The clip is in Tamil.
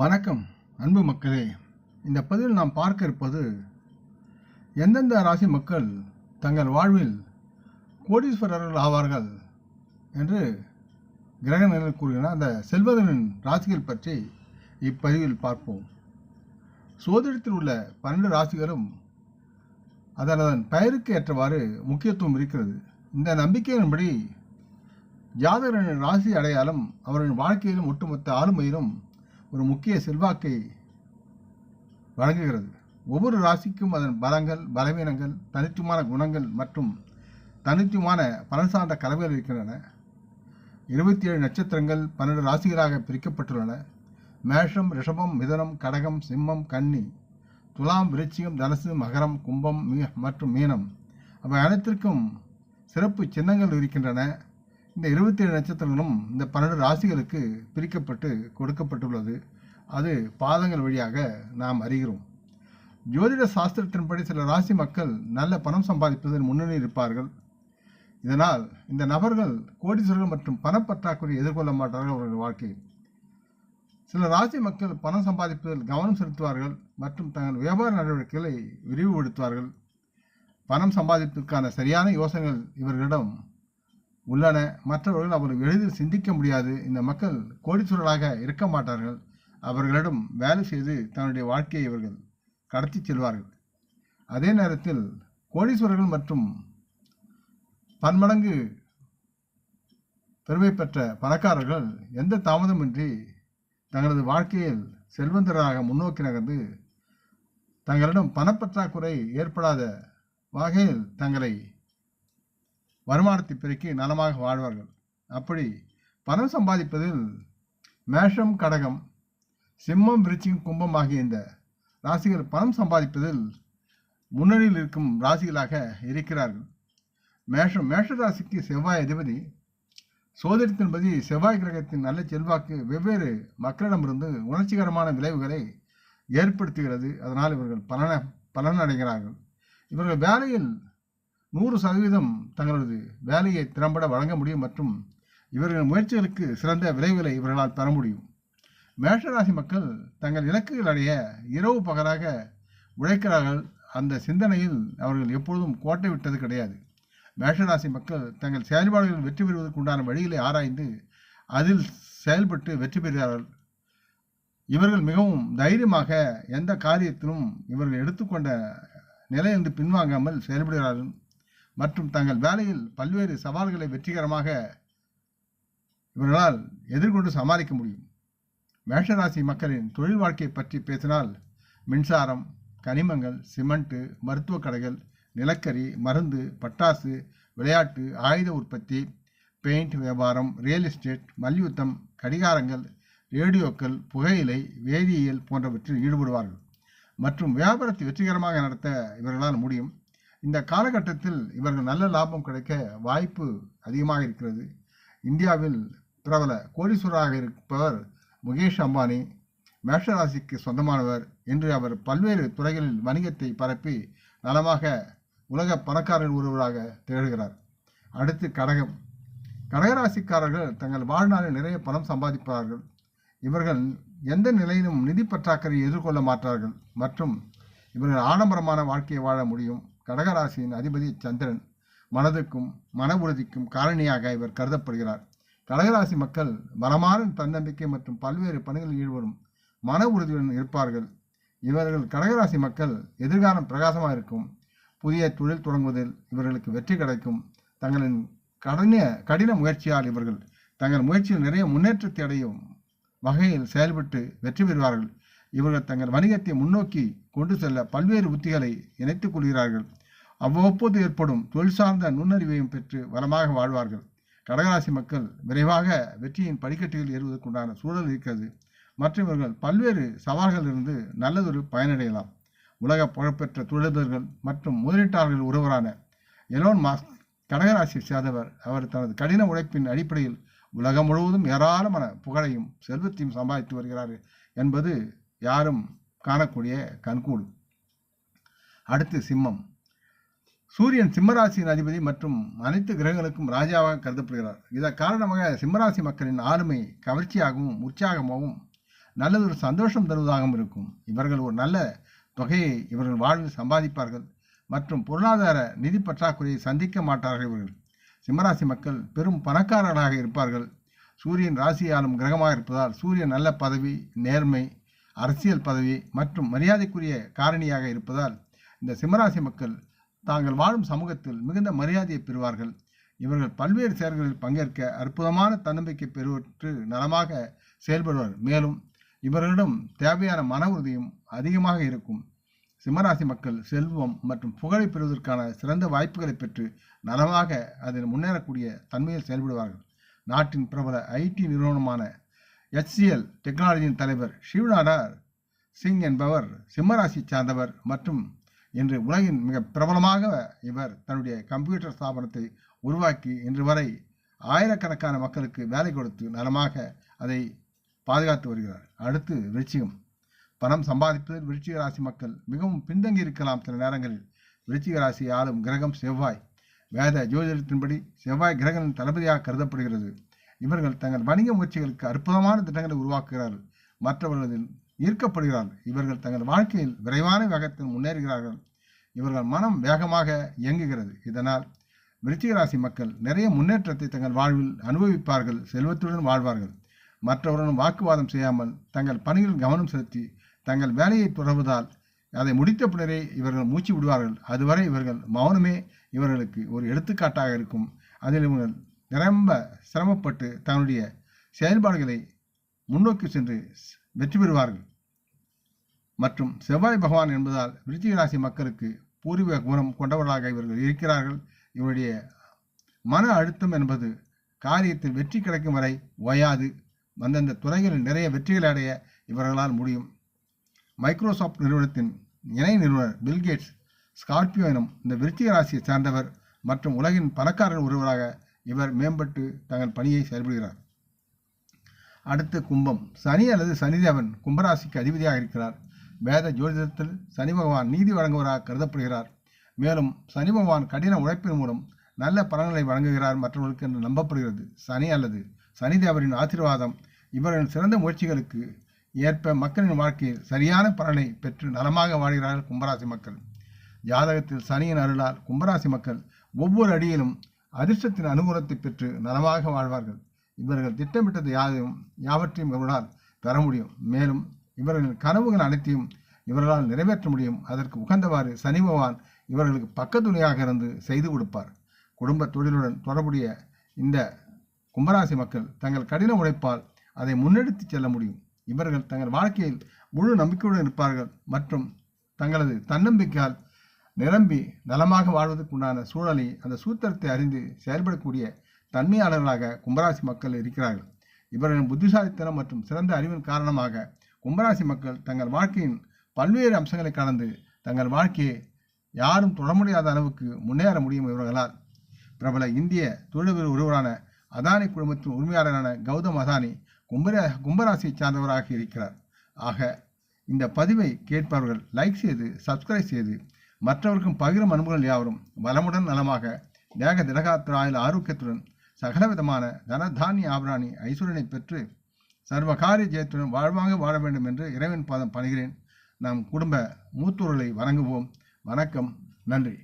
வணக்கம் அன்பு மக்களே. இந்த பதிவில் நாம் பார்க்க இருப்பது எந்தெந்த ராசி மக்கள் தங்கள் வாழ்வில் கோடீஸ்வரர்கள் ஆவார்கள் என்று கிரக கூறுகிறார் அந்த செல்வதனின் ராசிகள் பற்றி இப்பதிவில் பார்ப்போம். சோதிடத்தில் உள்ள பன்னெண்டு ராசிகளும் அதன் அதன் பெயருக்கு ஏற்றவாறு முக்கியத்துவம் இருக்கிறது. இந்த நம்பிக்கையின்படி ஜாதகரின் ராசி அடையாளம் அவரின் வாழ்க்கையிலும் ஒட்டுமொத்த ஆளுமையிலும் ஒரு முக்கிய செல்வாக்கை வழங்குகிறது. ஒவ்வொரு ராசிக்கும் அதன் பலங்கள் பலவீனங்கள் தனித்துவமான குணங்கள் மற்றும் தனித்துவமான பலன் சார்ந்த கலவைகள் இருக்கின்றன. இருபத்தி ஏழு நட்சத்திரங்கள் பன்னெண்டு ராசிகளாக பிரிக்கப்பட்டுள்ளன. மேஷம் ரிஷபம் மிதனம் கடகம் சிம்மம் கன்னி துலாம் விருச்சிகம் தனுசு மகரம் கும்பம் மீ மற்றும் மீனம். அவை அனைத்திற்கும் சிறப்பு சின்னங்கள் இருக்கின்றன. இந்த இருபத்தி ஏழு நட்சத்திரங்களும் இந்த பன்னெண்டு ராசிகளுக்கு பிரிக்கப்பட்டு கொடுக்கப்பட்டுள்ளது. அது பாதங்கள் வழியாக நாம் அறிகிறோம். ஜோதிட சாஸ்திரத்தின்படி சில ராசி மக்கள் நல்ல பணம் சம்பாதிப்பதில் முன்னணி இருப்பார்கள். இதனால் இந்த நபர்கள் கோடீஸ்வரர்கள் மற்றும் பணப்பற்றாக்குறை எதிர்கொள்ள மாட்டார்கள் அவர்கள் வாழ்க்கையில். சில ராசி மக்கள் பணம் சம்பாதிப்பதில் கவனம் செலுத்துவார்கள் மற்றும் தங்கள் வியாபார நடவடிக்கைகளை விரிவுபடுத்துவார்கள். பணம் சம்பாதிப்பதற்கான சரியான யோசனைகள் இவர்களிடம் உள்ளன. மற்றவர்கள் அவர்கள் எளிதில் சிந்திக்க முடியாது. இந்த மக்கள் கோடீஸ்வரர்களாக இருக்க மாட்டார்கள். அவர்களிடம் வேலை செய்து தன்னுடைய வாழ்க்கையை இவர்கள் கடத்தி செல்வார்கள். அதே நேரத்தில் கோடீஸ்வரர்கள் மற்றும் பன்மடங்கு பெருமை பெற்ற பணக்காரர்கள் எந்த தாமதமின்றி தங்களது வாழ்க்கையில் செல்வந்தராக முன்னோக்கி நகர்ந்து தங்களிடம் பணப்பற்றாக்குறை ஏற்படாத வகையில் தங்களை வருமானத்தை பெருக்கி நலமாக வாழ்வார்கள். அப்படி பணம் சம்பாதிப்பதில் மேஷம் கடகம் சிம்மம் விருச்சிகம் கும்பம் ஆகிய இந்த ராசிகள் பணம் சம்பாதிப்பதில் முன்னணியில் இருக்கும் ராசிகளாக இருக்கிறார்கள். மேஷம் மேஷ ராசிக்கு செவ்வாய் அதிபதி. சோதரித்தின்படி செவ்வாய் கிரகத்தின் நல்ல செல்வாக்கு வெவ்வேறு மக்களிடமிருந்து உணர்ச்சிகரமான விளைவுகளை ஏற்படுத்துகிறது. அதனால் இவர்கள் பலன பலனடைகிறார்கள். இவர்கள் வேலையில் நூறு சதவீதம் தங்களது வேலையை திறம்பட வழங்க முடியும் மற்றும் இவர்கள் முயற்சிகளுக்கு சிறந்த விளைவுகளை இவர்களால் பெற முடியும். மேஷராசி மக்கள் தங்கள் இலக்குகள் அடைய இரவு பகலாக உழைக்கிறார்கள். அந்த சிந்தனையில் அவர்கள் எப்பொழுதும் கோட்டை விட்டது கிடையாது. மேஷராசி மக்கள் தங்கள் செயல்பாடுகளில் வெற்றி பெறுவதற்கு உண்டான வழிகளை ஆராய்ந்து அதில் செயல்பட்டு வெற்றி பெறுகிறார்கள். இவர்கள் மிகவும் தைரியமாக எந்த காரியத்திலும் இவர்கள் எடுத்துக்கொண்ட நிலையிலிருந்து பின்வாங்காமல் செயல்படுகிறார்கள். மற்றும் தங்கள் வேலையில் பல்வேறு சவால்களை வெற்றிகரமாக இவர்களால் எதிர்கொண்டு சமாளிக்க முடியும். மேஷராசி மக்களின் தொழில் வாழ்க்கையை பற்றி பேசினால் மின்சாரம் கனிமங்கள் சிமெண்ட்டு மருத்துவக் கடைகள் நிலக்கரி மருந்து பட்டாசு விளையாட்டு ஆயுத உற்பத்தி பெயிண்ட் வியாபாரம் ரியல் எஸ்டேட் மல்யுத்தம் கடிகாரங்கள் ரேடியோக்கள் புகையிலை வேதியியல் போன்றவற்றில் ஈடுபடுவார்கள். மற்றும் வியாபாரத்தை வெற்றிகரமாக நடத்த இவர்களால் முடியும். இந்த காலகட்டத்தில் இவர்கள் நல்ல லாபம் கிடைக்க வாய்ப்பு அதிகமாக இருக்கிறது. இந்தியாவில் பிரபல கோடீஸ்வராக இருப்பவர் முகேஷ் அம்பானி மேஷராசிக்கு சொந்தமானவர் என்று அவர் பல்வேறு துறைகளில் வணிகத்தை பரப்பி நலமாக உலக பணக்காரர் ஒருவராக திகழ்கிறார். அடுத்து கடகம். கடகராசிக்காரர்கள் தங்கள் வாழ்நாளில் நிறைய பணம் சம்பாதிப்பார்கள். இவர்கள் எந்த நிலையிலும் நிதி பற்றாக்குறையை எதிர்கொள்ள மாட்டார்கள் மற்றும் இவர்கள் ஆடம்பரமான வாழ்க்கையை வாழ முடியும். கடகராசியின் அதிபதி சந்திரன் மனதுக்கும் மன உறுதிக்கும் காரணியாக இவர் கருதப்படுகிறார். கடகராசி மக்கள் பலமான தன்னம்பிக்கை மற்றும் பல்வேறு பணிகளில் ஈடுபடும் மன உறுதியுடன் இருப்பார்கள். இவர்கள் கடகராசி மக்கள் எதிர்காலம் பிரகாசமாக இருக்கும். புதிய தொழில் தொடங்குவதில் இவர்களுக்கு வெற்றி கிடைக்கும். தங்களின் கடன கடின முயற்சியால் இவர்கள் தங்கள் முயற்சியில் நிறைய முன்னேற்றத்தை அடையும் வகையில் செயல்பட்டு வெற்றி பெறுவார்கள். இவர்கள் தங்கள் வணிகத்தை முன்னோக்கி கொண்டு செல்ல பல்வேறு உத்திகளை இணைத்துக் கொள்கிறார்கள். அவ்வப்போது ஏற்படும் தொழில் சார்ந்த நுண்ணறிவையும் பெற்று வளமாக வாழ்வார்கள். கடகராசி மக்கள் விரைவாக வெற்றியின் படிக்கட்டுகள் ஏறுவதற்குண்டான சூழல் இருக்கிறது. மற்றும் இவர்கள் பல்வேறு சவால்களிலிருந்து நல்லதொரு பயனடையலாம். உலக புகழ்பெற்ற தொழிலதிபர்கள் மற்றும் முதலீட்டாளர்கள் ஒருவரான எலோன் மாஸ்க் கடகராசியை சேர்ந்தவர் அவர் தனது கடின உழைப்பின் அடிப்படையில் உலகம் முழுவதும் ஏராளமான புகழையும் செல்வத்தையும் சம்பாதித்து வருகிறார் என்பது யாரும் காணக்கூடிய கண்கூடு. அடுத்து சிம்மம். சூரியன் சிம்மராசியின் அதிபதி மற்றும் அனைத்து கிரகங்களுக்கும் ராஜாவாக கருதப்படுகிறார். இதன் காரணமாக சிம்மராசி மக்களின் ஆளுமை கவர்ச்சியாகவும் உற்சாகமாகவும் நல்லதொரு சந்தோஷம் தருவதாகவும் இருக்கும். இவர்கள் ஒரு நல்ல தொகையை இவர்கள் வாழ்வில் சம்பாதிப்பார்கள் மற்றும் பொருளாதார நிதி பற்றாக்குறையை சந்திக்க மாட்டார்கள் இவர்கள். சிம்மராசி மக்கள் பெரும் பணக்காரர்களாக இருப்பார்கள். சூரியன் ராசியாலும் கிரகமாக இருப்பதால் சூரியன் நல்ல பதவி நேர்மை அரசியல் பதவி மற்றும் மரியாதைக்குரிய காரணியாக இருப்பதால் இந்த சிம்மராசி மக்கள் தாங்கள் வாழும் சமூகத்தில் மிகுந்த மரியாதையை பெறுவார்கள். இவர்கள் பல்வேறு செயல்களில் பங்கேற்க அற்புதமான தன்னம்பிக்கை பெறுவற்று நலமாக செயல்படுவார். மேலும் இவர்களிடம் தேவையான மன உறுதியும் அதிகமாக இருக்கும். சிம்மராசி மக்கள் செல்வம் மற்றும் புகழை பெறுவதற்கான சிறந்த வாய்ப்புகளை பெற்று நலமாக அதில் முன்னேறக்கூடிய தன்மையில் செயல்படுவார்கள். நாட்டின் பிரபல ஐடி நிறுவனமான HCL டெக்னாலஜியின் தலைவர் ஷிவ்நாடார் சிங் என்பவர் சிம்மராசி சார்ந்தவர் மற்றும் இன்று உலகின் மிக பிரபலமாக இவர் தன்னுடைய கம்ப்யூட்டர் ஸ்தாபனத்தை உருவாக்கி இன்று வரை ஆயிரக்கணக்கான மக்களுக்கு வேலை கொடுத்து நலமாக அதை பாதுகாத்து வருகிறார். அடுத்து விருச்சிகம். பணம் சம்பாதிப்பதில் விருச்சிக ராசி மக்கள் மிகவும் பின்தங்கி இருக்கலாம் சில நேரங்களில். விருச்சிக ராசி ஆளும் கிரகம் செவ்வாய். வேத ஜோதிடத்தின்படி செவ்வாய் கிரகங்களின் தளபதியாக கருதப்படுகிறது. இவர்கள் தங்கள் வணிக முயற்சிகளுக்கு அற்புதமான திட்டங்களை உருவாக்குகிறார்கள். மற்றவர்களில் ஈர்க்கப்படுகிறார்கள். இவர்கள் தங்கள் வாழ்க்கையில் விரைவான வேகத்தில் முன்னேறுகிறார்கள். இவர்கள் மனம் வேகமாக இயங்குகிறது. இதனால் விருச்சிக ராசி மக்கள் நிறைய முன்னேற்றத்தை தங்கள் வாழ்வில் அனுபவிப்பார்கள் செல்வத்துடன் வாழ்வார்கள். மற்றவருடன் வாக்குவாதம் செய்யாமல் தங்கள் பணியில் கவனம் செலுத்தி தங்கள் வேலையை தொடர்வதால் அதை முடித்த பின்னரே இவர்கள் மூச்சு விடுவார்கள். அதுவரை இவர்கள் மௌனமே இவர்களுக்கு ஒரு எடுத்துக்காட்டாக இருக்கும். அதில் இவர்கள் நிரம்ப சிரமப்பட்டு தன்னுடைய செயல்பாடுகளை முன்னோக்கி சென்று வெற்றி பெறுவார்கள். மற்றும் செவ்வாய் பகவான் என்பதால் விருச்சிக ராசி மக்களுக்கு பூர்வீக குணம் கொண்டவர்களாக இவர்கள் இருக்கிறார்கள். இவருடைய மன அழுத்தம் என்பது காரியத்தில் வெற்றி கிடைக்கும் வரை ஓயாது. அந்தந்த துறைகளில் நிறைய வெற்றிகளை அடைய இவர்களால் முடியும். மைக்ரோசாஃப்ட் நிறுவனத்தின் இணை நிறுவனர் பில்கேட்ஸ் ஸ்கார்பியோ எனும் இந்த விருச்சிக ராசியை சார்ந்தவர் மற்றும் உலகின் பணக்காரர் ஒருவராக இவர் மேம்பட்டு தங்கள் பணியை செயல்படுகிறார். அடுத்து கும்பம். சனி அல்லது சனிதேவன் கும்பராசிக்கு அதிபதியாக இருக்கிறார். வேத ஜோதிடத்தில் சனி பகவான் நீதி வழங்குவராக கருதப்படுகிறார். மேலும் சனி பகவான் கடின உழைப்பின் மூலம் நல்ல பலன்களை வழங்குகிறார் மற்றவர்களுக்கு என்று நம்பப்படுகிறது. சனி அல்லது சனிதேவரின் ஆசீர்வாதம் இவர்களின் சிறந்த முயற்சிகளுக்கு ஏற்ப மக்களின் வாழ்க்கையில் சரியான பலனை பெற்று நலமாக வாழ்கிறார்கள் கும்பராசி மக்கள். ஜாதகத்தில் சனியின் அருளால் கும்பராசி மக்கள் ஒவ்வொரு அடியிலும் அதிர்ஷ்டத்தின் அனுகூலத்தை பெற்று நலமாக வாழ்வார்கள். இவர்கள் திட்டமிட்டது யாவையும் யாவற்றையும் இவர்களால் பெற முடியும். மேலும் இவர்களின் கனவுகள் அனைத்தையும் இவர்களால் நிறைவேற்ற முடியும். அதற்கு உகந்தவாறு சனி பகவான் இவர்களுக்கு பக்கத்துணையாக இருந்து செய்து கொடுப்பார். குடும்ப தொழிலுடன் தொடர்புடைய இந்த கும்பராசி மக்கள் தங்கள் கடின உழைப்பால் அதை முன்னெடுத்துச் செல்ல முடியும். இவர்கள் தங்கள் வாழ்க்கையில் முழு நம்பிக்கையுடன் இருப்பார்கள் மற்றும் தங்களது தன்னம்பிக்கையால் நிரம்பி நலமாக வாழ்வதற்குண்டான சூழலை அந்த சூத்திரத்தை அறிந்து செயல்படக்கூடிய தன்மையாளர்களாக கும்பராசி மக்கள் இருக்கிறார்கள். இவர்களின் புத்திசாலித்தனம் மற்றும் சிறந்த அறிவின் காரணமாக கும்பராசி மக்கள் தங்கள் வாழ்க்கையின் பல்வேறு அம்சங்களை கடந்து தங்கள் வாழ்க்கையை யாரும் தொட முடியாத அளவுக்கு முன்னேற முடியும் இவர்களால் பிரபல இந்திய தொழிலதிபர் ஒருவரான அதானி குழுமத்தின் உரிமையாளரான கௌதம் அதானி கும்பரா கும்பராசியை சார்ந்தவராக இருக்கிறார். ஆக இந்த பதிவை கேட்பவர்கள் லைக் செய்து சப்ஸ்கிரைப் செய்து மற்றவருக்கும் பகிரும் அன்புகள் யாவரும் வளமுடன் நலமாக தேக திடகாத்திராயில் ஆரோக்கியத்துடன் சகலவிதமான தனதானிய ஆபராணி ஐஸ்வரனை பெற்று சர்வகாரிய ஜெயத்துடன் வாழ்வாக வாழ வேண்டும் என்று இறைவன் பாதம் பணிகிறேன். நம் குடும்ப மூத்தோர்களை வணங்குவோம். வணக்கம். நன்றி.